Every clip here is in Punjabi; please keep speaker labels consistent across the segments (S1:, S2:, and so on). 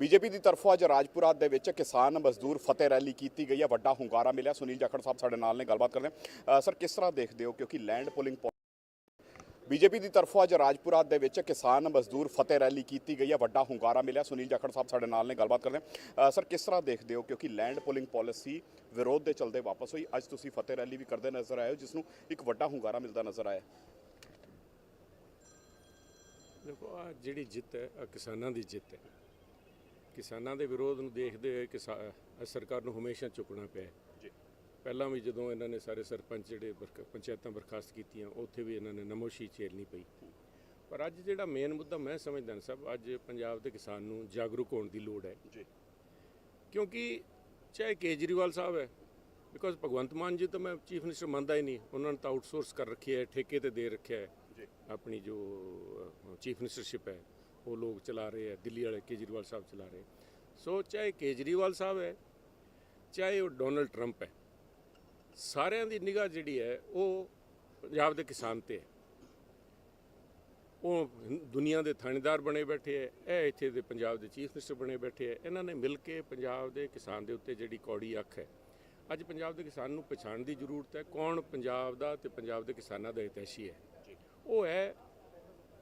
S1: ਬੀਜੇਪੀ ਦੀ ਤਰਫੋਂ ਅੱਜ ਰਾਜਪੁਰਾ ਦੇ ਵਿੱਚ ਕਿਸਾਨ ਮਜ਼ਦੂਰ ਫਤਿਹ ਰੈਲੀ ਕੀਤੀ ਗਈ ਹੈ, ਵੱਡਾ ਹੁੰਗਾਰਾ ਮਿਲਿਆ। ਸੁਨੀਲ ਜਾਖੜ ਸਾਹਿਬ ਸਾਡੇ ਨਾਲ ਨੇ, ਗੱਲਬਾਤ ਕਰਦੇ ਹਾਂ। ਸਰ, ਕਿਸ ਤਰ੍ਹਾਂ ਦੇਖਦੇ ਹੋ? ਕਿਉਂਕਿ ਲੈਂਡ ਪੁਲਿੰਗ ਬੀਜੇਪੀ ਦੀ ਤਰਫੋਂ ਅੱਜ ਰਾਜਪੁਰਾ ਦੇ ਵਿੱਚ ਕਿਸਾਨ ਮਜ਼ਦੂਰ ਫਤਿਹ ਰੈਲੀ ਕੀਤੀ ਗਈ ਹੈ, ਵੱਡਾ ਹੁੰਗਾਰਾ ਮਿਲਿਆ। ਸੁਨੀਲ ਜਾਖੜ ਸਾਹਿਬ ਸਾਡੇ ਨਾਲ ਨੇ, ਗੱਲਬਾਤ ਕਰਦੇ ਹਾਂ। ਸਰ, ਕਿਸ ਤਰ੍ਹਾਂ ਦੇਖਦੇ ਹੋ? ਕਿਉਂਕਿ ਲੈਂਡ ਪੁਲਿੰਗ ਪਾਲਿਸੀ ਵਿਰੋਧ ਦੇ ਚਲਦੇ ਵਾਪਸ ਹੋਈ। ਅੱਜ ਤੁਸੀਂ ਫਤਿਹ ਰੈਲੀ ਵੀ ਕਰਦੇ ਨਜ਼ਰ ਆਏ ਹੋ, ਜਿਸ ਨੂੰ ਇੱਕ ਵੱਡਾ ਹੁੰਗਾਰਾ ਮਿਲਦਾ ਨਜ਼ਰ ਆਇਆ।
S2: ਦੇਖੋ ਆ ਜਿਹੜੀ ਜਿੱਤ ਹੈ ਕਿਸਾਨਾਂ ਦੀ ਜਿੱਤ ਹੈ। ਕਿਸਾਨਾਂ ਦੇ ਵਿਰੋਧ ਨੂੰ ਦੇਖਦੇ ਹੋਏ ਕਿਸਾ- ਆਹ ਸਰਕਾਰ ਨੂੰ ਹਮੇਸ਼ਾ ਚੁੱਕਣਾ ਪਿਆ ਹੈ।
S1: ਜੀ।
S2: ਪਹਿਲਾਂ ਵੀ ਜਦੋਂ ਇਹਨਾਂ ਨੇ ਸਾਰੇ ਸਰਪੰਚ ਜਿਹੜੇ ਪੰਚਾਇਤਾਂ ਬਰਖਾਸਤ ਕੀਤੀਆਂ ਉੱਥੇ ਵੀ ਇਹਨਾਂ ਨੇ ਨਮੋਸ਼ੀ ਝੇਲਣੀ ਪਈ। ਪਰ ਅੱਜ ਜਿਹੜਾ ਮੇਨ ਮੁੱਦਾ ਮੈਂ ਸਮਝਦਾ ਨਾ ਸਭ ਅੱਜ ਪੰਜਾਬ ਦੇ ਕਿਸਾਨ ਨੂੰ ਜਾਗਰੂਕ ਹੋਣ ਦੀ ਲੋੜ ਹੈ।
S1: ਜੀ।
S2: ਕਿਉਂਕਿ ਚਾਹੇ ਕੇਜਰੀਵਾਲ ਸਾਹਿਬ ਹੈ ਬਿਕੋਜ਼ ਭਗਵੰਤ ਮਾਨ ਜੀ ਤਾਂ ਮੈਂ ਚੀਫ ਮਿਨਿਸਟਰ ਮੰਨਦਾ ਹੀ ਨਹੀਂ ਉਹਨਾਂ ਨੇ ਤਾਂ ਆਊਟਸੋਰਸ ਕਰ ਰੱਖਿਆ ਹੈ ਠੇਕੇ ਤੇ ਦੇ ਰੱਖਿਆ ਹੈ। ਆਪਣੀ ਜੋ ਚੀਫ ਮਿਨਿਸਟਰਸ਼ਿਪ ਹੈ। ਉਹ ਲੋਕ ਚਲਾ ਰਹੇ ਹੈ ਦਿੱਲੀ ਵਾਲੇ ਕੇਜਰੀਵਾਲ ਸਾਹਿਬ ਚਲਾ ਰਹੇ ਸੋ ਚਾਹੇ ਕੇਜਰੀਵਾਲ ਸਾਹਿਬ ਹੈ, ਚਾਹੇ ਉਹ ਡੋਨਲਡ ਟਰੰਪ ਹੈ, ਸਾਰਿਆਂ ਦੀ ਨਿਗਾਹ ਜਿਹੜੀ ਹੈ, ਉਹ ਪੰਜਾਬ ਦੇ ਕਿਸਾਨ ਤੇ ਹੈ। ਉਹ ਦੁਨੀਆ ਦੇ ਥਾਣੇਦਾਰ ਬਣੇ ਬੈਠੇ ਹੈ, ਇਹ ਇੱਥੇ ਦੇ ਪੰਜਾਬ ਦੇ ਚੀਫ ਮਿਨਿਸਟਰ ਬਣੇ ਬੈਠੇ ਹੈ। ਇਹਨਾਂ ਨੇ ਮਿਲ ਕੇ ਪੰਜਾਬ ਦੇ ਕਿਸਾਨ ਦੇ ਉੱਤੇ ਜਿਹੜੀ ਕੌੜੀ ਅੱਖ ਹੈ, ਅੱਜ ਪੰਜਾਬ ਦੇ ਕਿਸਾਨ ਨੂੰ ਪਛਾਣਨ ਦੀ ਜ਼ਰੂਰਤ ਹੈ। ਕੌਣ ਪੰਜਾਬ ਦਾ ਤੇ ਪੰਜਾਬ ਦੇ ਕਿਸਾਨਾਂ ਦਾ ਹਿਤੈਸ਼ੀ ਹੈ? ਉਹ ਹੈ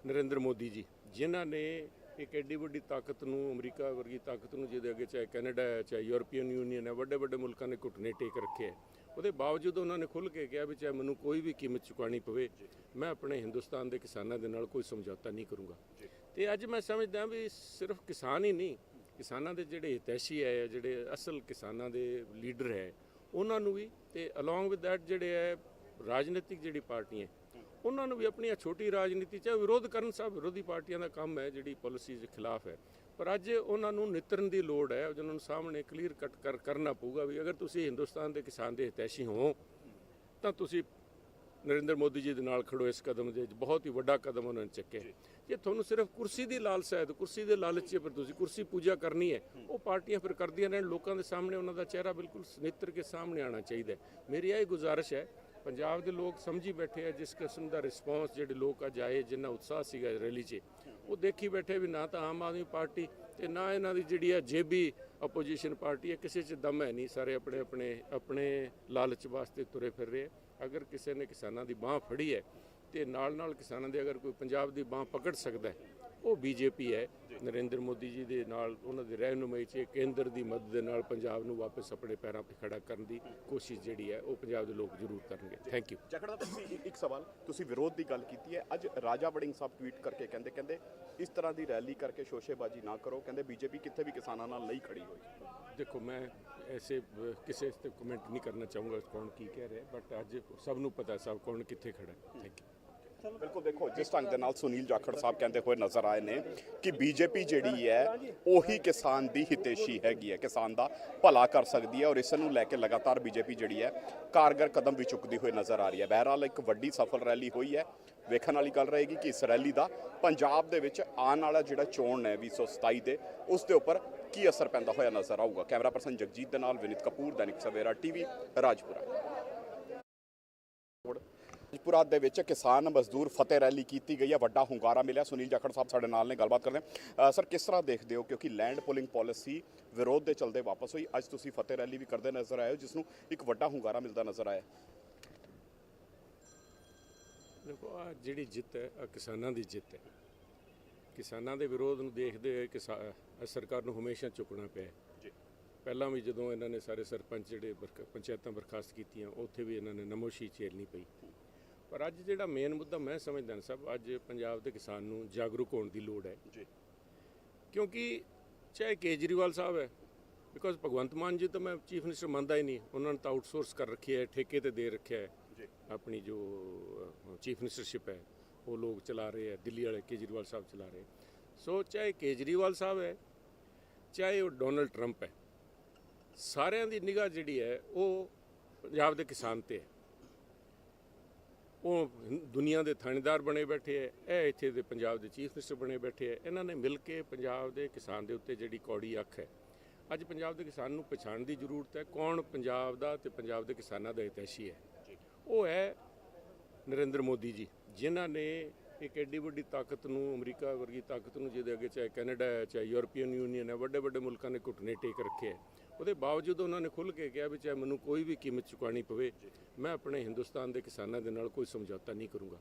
S2: ਨਰਿੰਦਰ ਮੋਦੀ ਜੀ। ਜਿਨ੍ਹਾਂ ਨੇ ਇੱਕ ਐਡੀ ਵੱਡੀ ਤਾਕਤ ਨੂੰ, ਅਮਰੀਕਾ ਵਰਗੀ ਤਾਕਤ ਨੂੰ ਜਿਹਦੇ ਅੱਗੇ ਚਾਹੇ ਕੈਨੇਡਾ ਹੈ, ਚਾਹੇ ਯੂਰਪੀਅਨ ਯੂਨੀਅਨ ਹੈ, ਵੱਡੇ ਵੱਡੇ ਮੁਲਕਾਂ ਨੇ ਘੁੱਟਨੇ ਟੇਕ ਰੱਖੇ ਹੈ। ਉਹਦੇ ਬਾਵਜੂਦ ਉਹਨਾਂ ਨੇ ਖੁੱਲ੍ਹ ਕੇ ਕਿਹਾ ਵੀ ਚਾਹੇ ਮੈਨੂੰ ਕੋਈ ਵੀ ਕੀਮਤ ਚੁਕਾਣੀ ਪਵੇ, ਮੈਂ ਆਪਣੇ ਹਿੰਦੁਸਤਾਨ ਦੇ ਕਿਸਾਨਾਂ ਦੇ ਨਾਲ ਕੋਈ ਸਮਝੌਤਾ ਨਹੀਂ ਕਰੂੰਗਾ। ਤੇ ਅੱਜ ਮੈਂ ਸਮਝਦਾ ਵੀ ਸਿਰਫ ਕਿਸਾਨ ਹੀ ਨਹੀਂ, ਕਿਸਾਨਾਂ ਦੇ ਜਿਹੜੇ ਹਿਤੈਸ਼ੀ ਹੈ ਜਿਹੜੇ ਅਸਲ ਕਿਸਾਨਾਂ ਦੇ ਲੀਡਰ ਹੈ, ਉਹਨਾਂ ਨੂੰ ਵੀ ਤੇ ਅਲੋਂਗ ਵਿਦ ਥੈਟ ਜਿਹੜੇ ਹੈ, ਰਾਜਨੀਤਿਕ ਜਿਹੜੀ ਪਾਰਟੀਆਂ ਉਹਨਾਂ ਨੂੰ ਵੀ ਆਪਣੀ ਛੋਟੀ ਰਾਜਨੀਤੀ 'ਚ ਵਿਰੋਧ ਕਰਨ ਸਭ ਵਿਰੋਧੀ ਪਾਰਟੀਆਂ ਦਾ ਕੰਮ ਹੈ ਜਿਹੜੀ ਪਾਲਿਸੀਜ਼ ਦੇ ਖਿਲਾਫ ਹੈ। ਪਰ ਅੱਜ ਉਹਨਾਂ ਨੂੰ ਨਿਤਰਨ ਦੀ ਲੋੜ ਹੈ ਉਹਨਾਂ ਨੂੰ ਸਾਹਮਣੇ ਕਲੀਅਰ ਕੱਟ ਕਰ ਕਰਨਾ ਪਊਗਾ ਵੀ ਅਗਰ ਤੁਸੀਂ ਹਿੰਦੁਸਤਾਨ ਦੇ ਕਿਸਾਨ ਦੇ ਹਿਤੈਸ਼ੀ ਹੋ ਤਾਂ ਤੁਸੀਂ ਨਰਿੰਦਰ ਮੋਦੀ ਜੀ ਦੇ ਨਾਲ ਖੜੋ ਇਸ ਕਦਮ ਦੇ ਵਿੱਚ ਬਹੁਤ ਹੀ ਵੱਡਾ ਕਦਮ ਉਹਨਾਂ ਨੇ ਚੱਕਿਆ। ਜੇ। ਤੁਹਾਨੂੰ ਸਿਰਫ ਕੁਰਸੀ ਦੀ ਲਾਲਸਾ ਹੈ ਤਾਂ ਕੁਰਸੀ ਦੇ ਲਾਲਚ 'ਚ ਫਿਰ ਤੁਸੀਂ ਕੁਰਸੀ ਪੂਜਾ ਕਰਨੀ ਹੈ ਉਹ ਪਾਰਟੀਆਂ ਫਿਰ ਕਰਦੀਆਂ ਰਹਿਣ ਲੋਕਾਂ ਦੇ ਸਾਹਮਣੇ ਉਹਨਾਂ ਦਾ ਚਿਹਰਾ ਬਿਲਕੁਲ ਨਿੱਤਰ ਕੇ ਸਾਹਮਣੇ ਆਉਣਾ ਚਾਹੀਦਾ ਮੇਰੀ ਇਹ ਗੁਜ਼ਾਰਿਸ਼ ਹੈ ਪੰਜਾਬ ਦੇ ਲੋਕ ਸਮਝੀ ਬੈਠੇ ਆ ਜਿਸ ਕਿਸਮ ਦਾ ਰਿਸਪੌਂਸ ਜਿਹੜੇ ਲੋਕ ਅੱਜ ਆਏ, ਜਿੰਨਾ ਉਤਸ਼ਾਹ ਸੀਗਾ ਰੈਲੀ 'ਚ, ਉਹ ਦੇਖੀ ਬੈਠੇ ਵੀ ਨਾ ਤਾਂ ਆਮ ਆਦਮੀ ਪਾਰਟੀ ਤੇ ਨਾ ਇਹਨਾਂ ਦੀ ਜਿਹੜੀ ਆ ਜੇਬੀ ਆਪੋਜੀਸ਼ਨ ਪਾਰਟੀ ਹੈ, ਕਿਸੇ 'ਚ ਦਮ ਹੈ ਨਹੀਂ ਸਾਰੇ ਆਪਣੇ ਆਪਣੇ ਆਪਣੇ ਲਾਲਚ ਵਾਸਤੇ ਤੁਰੇ ਫਿਰ ਰਹੇ ਆ। ਅਗਰ ਕਿਸੇ ਨੇ ਕਿਸਾਨਾਂ ਦੀ ਬਾਹ ਫੜੀ ਹੈ ਤੇ ਨਾਲ ਨਾਲ ਕਿਸਾਨਾਂ ਦੇ ਅਗਰ ਕੋਈ ਪੰਜਾਬ ਦੀ ਬਾਹ ਪਕੜ ਸਕਦਾ ਹੈ ਉਹ ਬੀਜੇਪੀ ਹੈ। ਨਰਿੰਦਰ ਮੋਦੀ ਜੀ ਦੇ ਨਾਲ ਉਹਨਾਂ ਦੇ ਰਹਿਨੁਮਾਈ 'ਚ ਕੇਂਦਰ ਦੀ ਮਦਦ ਦੇ ਨਾਲ ਪੰਜਾਬ ਨੂੰ ਵਾਪਸ ਆਪਣੇ ਪੈਰਾਂ 'ਤੇ ਖੜਾ ਕਰਨ ਦੀ ਕੋਸ਼ਿਸ਼ ਜਿਹੜੀ ਹੈ ਉਹ ਪੰਜਾਬ ਦੇ ਲੋਕ ਜ਼ਰੂਰ ਕਰਨਗੇ। ਥੈਂਕ ਯੂ
S1: ਜਖੜਾ ਤੁਸੀਂ ਇੱਕ- ਸਵਾਲ ਤੁਸੀਂ ਵਿਰੋਧ ਦੀ ਗੱਲ ਕੀਤੀ ਹੈ। ਅੱਜ ਰਾਜਾ ਵੜਿੰਗ ਸਾਹਿਬ ਟਵੀਟ ਕਰਕੇ ਕਹਿੰਦੇ ਕਹਿੰਦੇ ਇਸ ਤਰ੍ਹਾਂ ਦੀ ਰੈਲੀ ਕਰਕੇ ਸ਼ੋਸ਼ੇਬਾਜ਼ੀ ਨਾ ਕਰੋ। ਕਹਿੰਦੇ ਬੀਜੇਪੀ ਕਿੱਥੇ ਵੀ ਕਿਸਾਨਾਂ ਨਾਲ ਨਹੀਂ ਖੜੀ ਹੋਈ।
S2: ਦੇਖੋ ਮੈਂ ਐਸੇ ਕਿਸੇ ਤੇ ਕਮੈਂਟ ਨਹੀਂ ਕਰਨਾ ਚਾਹੂੰਗਾ ਕੌਣ ਕੀ ਕਹਿ ਰਿਹਾ ਬਟ ਅੱਜ ਸਭ ਨੂੰ ਪਤਾ ਸਭ ਕੌਣ ਕਿੱਥੇ ਖੜਾ ਹੈ। ਥੈਂਕ ਯੂ
S1: ਬਿਲਕੁਲ ਦੇਖੋ, ਜਿਸ ਢੰਗ ਦੇ ਨਾਲ ਸੁਨੀਲ ਜਾਖੜ ਸਾਹਿਬ ਕਹਿੰਦੇ ਹੋਏ ਨਜ਼ਰ ਆਏ ਨੇ ਕਿ ਬੀਜੇਪੀ ਜਿਹੜੀ ਹੈ, ਉਹੀ ਕਿਸਾਨ ਦੀ ਹਿਤੇਸ਼ੀ ਹੈਗੀ ਹੈ, ਕਿਸਾਨ ਦਾ ਭਲਾ ਕਰ ਸਕਦੀ ਹੈ ਔਰ ਇਸ ਨੂੰ ਲੈ ਕੇ ਲਗਾਤਾਰ ਬੀਜੇਪੀ ਜਿਹੜੀ ਹੈ, ਕਾਰਗਰ ਕਦਮ ਵੀ ਚੁੱਕਦੀ ਹੋਈ ਨਜ਼ਰ ਆ ਰਹੀ ਹੈ। ਬਹਿਰਾਲ ਇੱਕ ਵੱਡੀ ਸਫਲ ਰੈਲੀ ਹੋਈ ਹੈ। ਵੇਖਣ ਵਾਲੀ ਗੱਲ ਰਹੇਗੀ ਕਿ ਇਸ ਰੈਲੀ ਦਾ ਪੰਜਾਬ ਦੇ ਵਿੱਚ ਆਉਣ ਵਾਲਾ ਜਿਹੜਾ ਚੋਣ ਹੈ 2027 ਦੇ, ਉਸ ਦੇ ਉੱਪਰ ਕੀ ਅਸਰ ਪੈਂਦਾ ਹੋਇਆ ਨਜ਼ਰ ਆਊਗਾ? ਕੈਮਰਾ ਪਰਸਨ ਜਗਜੀਤ ਦੇ ਨਾਲ ਵਿਨਿਤ ਕਪੂਰ, ਦੈਨਿਕ ਸਵੇਰਾ ਟੀਵੀ, ਰਾਜਪੁਰਾ। ਰਾਜਪੁਰਾ ਦੇ ਵਿੱਚ ਕਿਸਾਨ ਮਜ਼ਦੂਰ ਫਤਿਹ ਰੈਲੀ ਕੀਤੀ ਗਈ ਹੈ। ਵੱਡਾ ਹੁੰਗਾਰਾ ਮਿਲਿਆ। ਸੁਨੀਲ ਜਾਖੜ ਸਾਹਿਬ ਸਾਡੇ ਨਾਲ ਨੇ ਗੱਲਬਾਤ ਕਰਦੇ ਅ, ਸਰ ਕਿਸ ਤਰ੍ਹਾਂ ਦੇਖਦੇ ਹੋ? ਕਿਉਂਕਿ ਲੈਂਡ ਪੁਲਿੰਗ ਪਾਲਿਸੀ ਵਿਰੋਧ ਦੇ ਚਲਦੇ ਵਾਪਸ ਹੋਈ। ਅੱਜ ਤੁਸੀਂ ਫਤਿਹ ਰੈਲੀ ਵੀ ਕਰਦੇ ਨਜ਼ਰ ਆਏ ਹੋ ਜਿਸ ਨੂੰ ਇੱਕ ਵੱਡਾ ਹੁੰਗਾਰਾ ਮਿਲਦਾ ਨਜ਼ਰ ਆਇਆ।
S2: ਦੇਖੋ ਆ ਜਿਹੜੀ ਜਿੱਤ ਹੈ ਆ ਕਿਸਾਨਾਂ ਦੀ ਜਿੱਤ ਹੈ। ਕਿਸਾਨਾਂ ਦੇ ਵਿਰੋਧ ਨੂੰ ਦੇਖਦੇ ਹੋਏ ਕਿਸਾ- ਆਹ ਸਰਕਾਰ ਨੂੰ ਹਮੇਸ਼ਾ ਚੁੱਕਣਾ ਪਿਆ।
S1: ਜੀ।
S2: ਪਹਿਲਾਂ ਵੀ ਜਦੋਂ ਇਹਨਾਂ ਨੇ ਸਾਰੇ ਸਰਪੰਚ ਜਿਹੜੇ ਪੰਚਾਇਤਾਂ ਬਰਖਾਸਤ ਕੀਤੀਆਂ ਉੱਥੇ ਵੀ ਇਹਨਾਂ ਨੇ ਨਮੋਸ਼ੀ ਝੇਲਣੀ ਪਈ। ਪਰ ਅੱਜ ਜਿਹੜਾ ਮੇਨ ਮੁੱਦਾ ਮੈਂ ਸਮਝਦਾ ਨਾ ਸਭ ਅੱਜ ਪੰਜਾਬ ਦੇ ਕਿਸਾਨ ਨੂੰ ਜਾਗਰੂਕ ਹੋਣ ਦੀ ਲੋੜ ਹੈ।
S1: ਜੀ।
S2: ਕਿਉਂਕਿ ਚਾਹੇ ਕੇਜਰੀਵਾਲ ਸਾਹਿਬ ਹੈ ਬਿਕੋਜ਼ ਭਗਵੰਤ ਮਾਨ ਜੀ ਤਾਂ ਮੈਂ ਚੀਫ ਮਿਨਿਸਟਰ ਮੰਨਦਾ ਹੀ ਨਹੀਂ ਉਹਨਾਂ ਨੇ ਤਾਂ ਆਊਟਸੋਰਸ ਕਰ ਰੱਖਿਆ ਹੈ ਠੇਕੇ ਤੇ ਦੇ ਰੱਖਿਆ ਹੈ।
S1: ਜੀ।
S2: ਆਪਣੀ ਜੋ ਚੀਫ ਮਿਨਿਸਟਰਸ਼ਿਪ ਹੈ ਉਹ ਲੋਕ ਚਲਾ ਰਹੇ ਹੈ ਦਿੱਲੀ ਵਾਲੇ ਕੇਜਰੀਵਾਲ ਸਾਹਿਬ ਚਲਾ ਰਹੇ ਸੋ ਚਾਹੇ ਕੇਜਰੀਵਾਲ ਸਾਹਿਬ ਹੈ ਚਾਹੇ ਉਹ ਡੋਨਲਡ ਟਰੰਪ ਹੈ ਸਾਰਿਆਂ ਦੀ ਨਿਗਾਹ ਜਿਹੜੀ ਹੈ ਉਹ ਪੰਜਾਬ ਦੇ ਕਿਸਾਨ ਤੇ ਹੈ। ਉਹ ਦੁਨੀਆ ਦੇ ਥਾਣੇਦਾਰ ਬਣੇ ਬੈਠੇ ਹੈ ਇਹ ਇੱਥੇ ਦੇ ਪੰਜਾਬ ਦੇ ਚੀਫ ਮਿਨਿਸਟਰ ਬਣੇ ਬੈਠੇ ਹੈ ਇਹਨਾਂ ਨੇ ਮਿਲ ਕੇ ਪੰਜਾਬ ਦੇ ਕਿਸਾਨ ਦੇ ਉੱਤੇ ਜਿਹੜੀ ਕੌੜੀ ਅੱਖ ਹੈ ਅੱਜ ਪੰਜਾਬ ਦੇ ਕਿਸਾਨ ਨੂੰ ਪਛਾਣ ਦੀ ਜ਼ਰੂਰਤ ਹੈ ਕੌਣ ਪੰਜਾਬ ਦਾ ਤੇ ਪੰਜਾਬ ਦੇ ਕਿਸਾਨਾਂ ਦਾ ਹਿਤੈਸ਼ੀ ਹੈ ਉਹ ਹੈ ਨਰਿੰਦਰ ਮੋਦੀ ਜੀ, ਜਿਨ੍ਹਾਂ ਨੇ ਇੱਕ ਐਡੀ ਵੱਡੀ ਤਾਕਤ ਨੂੰ, ਅਮਰੀਕਾ ਵਰਗੀ ਤਾਕਤ ਨੂੰ ਜਿਹਦੇ ਅੱਗੇ ਚਾਹੇ ਕੈਨੇਡਾ ਹੈ ਚਾਹੇ ਯੂਰਪੀਅਨ ਯੂਨੀਅਨ ਹੈ ਵੱਡੇ ਵੱਡੇ ਮੁਲਕਾਂ ਨੇ ਘੁੱਟਨੇ ਟੇਕ ਰੱਖੇ ਹੈ ਉਹਦੇ ਬਾਵਜੂਦ ਉਹਨਾਂ ਨੇ ਖੁੱਲ੍ਹ ਕੇ ਕਿਹਾ ਵੀ ਚਾਹੇ ਮੈਨੂੰ ਕੋਈ ਵੀ ਕੀਮਤ ਚੁਕਾਣੀ ਪਵੇ, ਮੈਂ ਆਪਣੇ ਹਿੰਦੁਸਤਾਨ ਦੇ ਕਿਸਾਨਾਂ ਦੇ ਨਾਲ ਕੋਈ ਸਮਝੌਤਾ ਨਹੀਂ ਕਰੂੰਗਾ।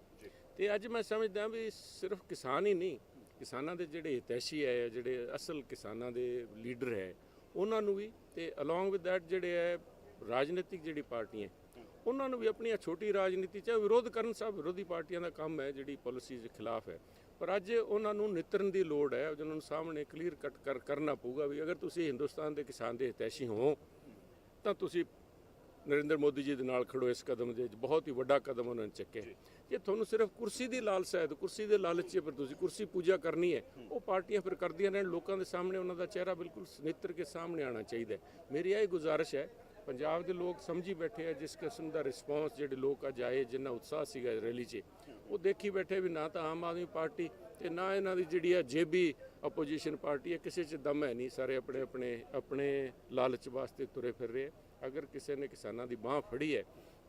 S2: ਤੇ ਅੱਜ ਮੈਂ ਸਮਝਦਾ ਵੀ ਸਿਰਫ ਕਿਸਾਨ ਹੀ ਨਹੀਂ, ਕਿਸਾਨਾਂ ਦੇ ਜਿਹੜੇ ਹਿਤੈਸ਼ੀ ਹੈ, ਜਿਹੜੇ ਅਸਲ ਕਿਸਾਨਾਂ ਦੇ ਲੀਡਰ ਹੈ, ਉਹਨਾਂ ਨੂੰ ਵੀ ਤੇ ਅਲੋਂਗ ਵਿਦ ਥੈਟ ਜਿਹੜੇ ਹੈ, ਰਾਜਨੀਤਿਕ ਜਿਹੜੀ ਪਾਰਟੀਆਂ ਉਹਨਾਂ ਨੂੰ ਵੀ ਆਪਣੀ ਛੋਟੀ ਰਾਜਨੀਤੀ, ਚਾਹੇ ਵਿਰੋਧ ਕਰਨ ਸਭ ਵਿਰੋਧੀ ਪਾਰਟੀਆਂ ਦਾ ਕੰਮ ਹੈ, ਜਿਹੜੀ ਪਾਲਿਸੀਜ਼ ਦੇ ਖਿਲਾਫ ਹੈ ਪਰ ਅੱਜ ਉਹਨਾਂ ਨੂੰ ਨਿਤਰਨ ਦੀ ਲੋੜ ਹੈ ਉਹਨਾਂ ਨੂੰ ਸਾਹਮਣੇ ਕਲੀਅਰ ਕੱਟ ਕਰ ਕਰਨਾ ਪਊਗਾ ਵੀ ਅਗਰ ਤੁਸੀਂ ਹਿੰਦੁਸਤਾਨ ਦੇ ਕਿਸਾਨ ਦੇ ਹਿਤੈਸ਼ੀ ਹੋ ਤਾਂ ਤੁਸੀਂ ਨਰਿੰਦਰ ਮੋਦੀ ਜੀ ਦੇ ਨਾਲ ਖੜੋ ਇਸ ਕਦਮ ਦੇ ਵਿੱਚ ਬਹੁਤ ਹੀ ਵੱਡਾ ਕਦਮ ਉਹਨਾਂ ਨੇ ਚੱਕਿਆ। ਜੇ ਤੁਹਾਨੂੰ ਸਿਰਫ ਕੁਰਸੀ ਦੀ ਲਾਲਸਾ ਹੈ ਤਾਂ ਕੁਰਸੀ ਦੇ ਲਾਲਚ 'ਚ ਪਰ ਤੁਸੀਂ ਕੁਰਸੀ ਪੂਜਾ ਕਰਨੀ ਹੈ ਉਹ ਪਾਰਟੀਆਂ ਫਿਰ ਕਰਦੀਆਂ ਰਹਿਣ ਲੋਕਾਂ ਦੇ ਸਾਹਮਣੇ ਉਹਨਾਂ ਦਾ ਚਿਹਰਾ ਬਿਲਕੁਲ ਨਿੱਤਰ ਕੇ ਸਾਹਮਣੇ ਆਉਣਾ ਚਾਹੀਦਾ। ਮੇਰੀ ਇਹ ਗੁਜ਼ਾਰਿਸ਼ ਹੈ ਪੰਜਾਬ ਦੇ ਲੋਕ ਸਮਝੀ ਬੈਠੇ ਆ ਜਿਸ ਕਿਸਮ ਦਾ ਰਿਸਪੌਂਸ ਜਿਹੜੇ ਲੋਕ ਅੱਜ ਆਏ, ਜਿੰਨਾ ਉਤਸ਼ਾਹ ਸੀਗਾ ਰੈਲੀ 'ਚ, ਉਹ ਦੇਖੀ ਬੈਠੇ ਵੀ ਨਾ ਤਾਂ ਆਮ ਆਦਮੀ ਪਾਰਟੀ ਤੇ ਨਾ ਇਹਨਾਂ ਦੀ ਜਿਹੜੀ ਆ ਜੇਬੀ ਆਪੋਜੀਸ਼ਨ ਪਾਰਟੀ ਹੈ ਕਿਸੇ 'ਚ ਦਮ ਹੈ ਨਹੀਂ, ਸਾਰੇ ਆਪਣੇ ਆਪਣੇ ਆਪਣੇ ਲਾਲਚ ਵਾਸਤੇ ਤੁਰੇ ਫਿਰ ਰਹੇ ਅਗਰ ਕਿਸੇ ਨੇ ਕਿਸਾਨਾਂ ਦੀ ਬਾਹ ਫੜੀ ਹੈ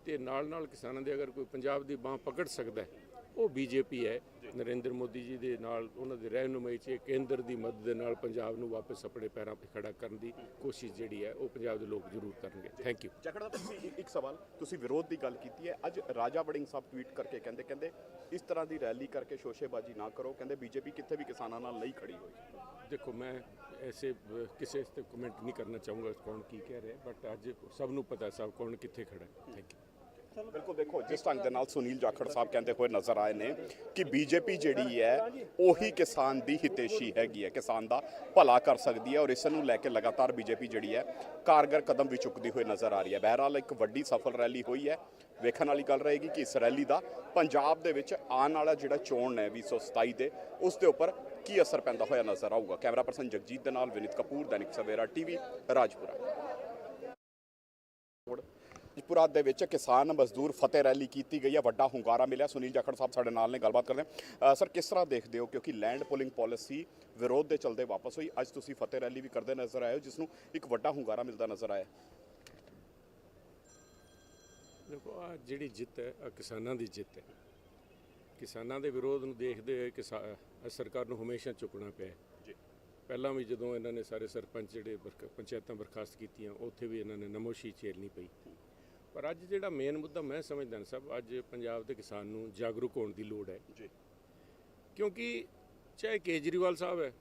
S2: ਤੇ ਨਾਲ ਨਾਲ ਕਿਸਾਨਾਂ ਦੇ ਅਗਰ ਕੋਈ ਪੰਜਾਬ ਦੀ ਬਾਹ ਪਕੜ ਸਕਦਾ ਹੈ, ਉਹ ਬੀਜੇਪੀ ਹੈ। ਨਰਿੰਦਰ ਮੋਦੀ ਜੀ ਦੇ ਨਾਲ ਉਹਨਾਂ ਦੇ ਰਹਿਨੁਮਾਈ 'ਚ ਕੇਂਦਰ ਦੀ ਮਦਦ ਦੇ ਨਾਲ ਪੰਜਾਬ ਨੂੰ ਵਾਪਸ ਆਪਣੇ ਪੈਰਾਂ 'ਤੇ ਖੜਾ ਕਰਨ ਦੀ ਕੋਸ਼ਿਸ਼ ਜਿਹੜੀ ਹੈ ਉਹ ਪੰਜਾਬ ਦੇ ਲੋਕ ਜ਼ਰੂਰ ਕਰਨਗੇ। ਥੈਂਕ ਯੂ
S1: ਜਖੜ ਦਾ ਤੁਸੀਂ ਇੱਕ- ਸਵਾਲ ਤੁਸੀਂ ਵਿਰੋਧ ਦੀ ਗੱਲ ਕੀਤੀ ਹੈ। ਅੱਜ ਰਾਜਾ ਵੜਿੰਗ ਸਾਹਿਬ ਟਵੀਟ ਕਰਕੇ ਕਹਿੰਦੇ ਕਹਿੰਦੇ ਇਸ ਤਰ੍ਹਾਂ ਦੀ ਰੈਲੀ ਕਰਕੇ ਸ਼ੋਸ਼ੇਬਾਜ਼ੀ ਨਾ ਕਰੋ। ਕਹਿੰਦੇ ਬੀਜੇਪੀ ਕਿੱਥੇ ਵੀ ਕਿਸਾਨਾਂ ਨਾਲ ਨਹੀਂ ਖੜੀ ਹੋਈ।
S2: ਦੇਖੋ ਮੈਂ ਐਸੇ ਕਿਸੇ ਤੇ ਕਮੈਂਟ ਨਹੀਂ ਕਰਨਾ ਚਾਹੂੰਗਾ ਕੌਣ ਕੀ ਕਹਿ ਰਿਹਾ ਬਟ ਅੱਜ ਸਭ ਨੂੰ ਪਤਾ ਸਭ ਕੌਣ ਕਿੱਥੇ ਖੜਾ ਹੈ। ਥੈਂਕ ਯੂ
S1: ਬਿਲਕੁਲ ਦੇਖੋ, ਜਿਸ ਢੰਗ ਦੇ ਨਾਲ ਸੁਨੀਲ ਜਾਖੜ ਸਾਹਿਬ ਕਹਿੰਦੇ ਹੋਏ ਨਜ਼ਰ ਆਏ ਨੇ ਕਿ ਬੀਜੇਪੀ ਜਿਹੜੀ ਹੈ, ਉਹੀ ਕਿਸਾਨ ਦੀ ਹਿਤੇਸ਼ੀ ਹੈਗੀ ਹੈ, ਕਿਸਾਨ ਦਾ ਭਲਾ ਕਰ ਸਕਦੀ ਹੈ ਔਰ ਇਸ ਨੂੰ ਲੈ ਕੇ ਲਗਾਤਾਰ ਬੀਜੇਪੀ ਜਿਹੜੀ ਹੈ, ਕਾਰਗਰ ਕਦਮ ਵੀ ਚੁੱਕਦੀ ਹੋਈ ਨਜ਼ਰ ਆ ਰਹੀ ਹੈ। ਬਹਿਰਾਲ ਇੱਕ ਵੱਡੀ ਸਫਲ ਰੈਲੀ ਹੋਈ ਹੈ, ਵੇਖਣ ਵਾਲੀ ਗੱਲ ਰਹੇਗੀ ਕਿ ਇਸ ਰੈਲੀ ਦਾ ਪੰਜਾਬ ਦੇ ਵਿੱਚ ਆਉਣ ਵਾਲਾ ਜਿਹੜਾ ਚੋਣ ਹੈ 2027 ਦੇ, ਉਸ ਦੇ ਉੱਪਰ ਕੀ ਅਸਰ ਪੈਂਦਾ ਹੋਇਆ ਨਜ਼ਰ ਆਊਗਾ? ਕੈਮਰਾ ਪਰਸਨ ਜਗਜੀਤ ਦੇ ਨਾਲ ਵਿਨੀਤ ਕਪੂਰ, ਦੈਨਿਕ ਸਵੇਰਾ ਟੀਵੀ, ਰਾਜਪੁਰਾ। ਰਾਜਪੁਰਾ ਦੇ ਵਿੱਚ ਕਿਸਾਨ ਮਜ਼ਦੂਰ ਫਤਿਹ ਰੈਲੀ ਕੀਤੀ ਗਈ ਹੈ। ਵੱਡਾ ਹੁੰਗਾਰਾ ਮਿਲਿਆ। ਸੁਨੀਲ ਜਾਖੜ ਸਾਹਿਬ ਸਾਡੇ ਨਾਲ ਨੇ ਗੱਲਬਾਤ ਕਰਦੇ ਅ, ਸਰ ਕਿਸ ਤਰ੍ਹਾਂ ਦੇਖਦੇ ਹੋ? ਕਿਉਂਕਿ ਲੈਂਡ ਪੁਲਿੰਗ ਪਾਲਿਸੀ ਵਿਰੋਧ ਦੇ ਚਲਦੇ ਵਾਪਸ ਹੋਈ। ਅੱਜ ਤੁਸੀਂ ਫਤਿਹ ਰੈਲੀ ਵੀ ਕਰਦੇ ਨਜ਼ਰ ਆਏ ਹੋ ਜਿਸ ਨੂੰ ਇੱਕ ਵੱਡਾ ਹੁੰਗਾਰਾ ਮਿਲਦਾ ਨਜ਼ਰ ਆਇਆ।
S2: ਦੇਖੋ ਆ ਜਿਹੜੀ ਜਿੱਤ ਹੈ ਆ ਕਿਸਾਨਾਂ ਦੀ ਜਿੱਤ ਹੈ। ਕਿਸਾਨਾਂ ਦੇ ਵਿਰੋਧ ਨੂੰ ਦੇਖਦੇ ਹੋਏ ਕਿਸਾ- ਆਹ ਸਰਕਾਰ ਨੂੰ ਹਮੇਸ਼ਾ ਚੁੱਕਣਾ ਪਿਆ।
S1: ਜੀ।
S2: ਪਹਿਲਾਂ ਵੀ ਜਦੋਂ ਇਹਨਾਂ ਨੇ ਸਾਰੇ ਸਰਪੰਚ ਜਿਹੜੇ ਪੰਚਾਇਤਾਂ ਬਰਖਾਸਤ ਕੀਤੀਆਂ ਉੱਥੇ ਵੀ ਇਹਨਾਂ ਨੇ ਨਮੋਸ਼ੀ ਝੇਲਣੀ ਪਈ। ਪਰ ਅੱਜ ਜਿਹੜਾ ਮੇਨ ਮੁੱਦਾ ਮੈਂ ਸਮਝਦਾ ਸਭ ਅੱਜ ਪੰਜਾਬ ਦੇ ਕਿਸਾਨ ਨੂੰ ਜਾਗਰੂਕ ਹੋਣ ਦੀ ਲੋੜ ਹੈ।
S1: ਜੀ।
S2: ਕਿਉਂਕਿ ਚਾਹੇ ਕੇਜਰੀਵਾਲ ਸਾਹਿਬ ਹੈ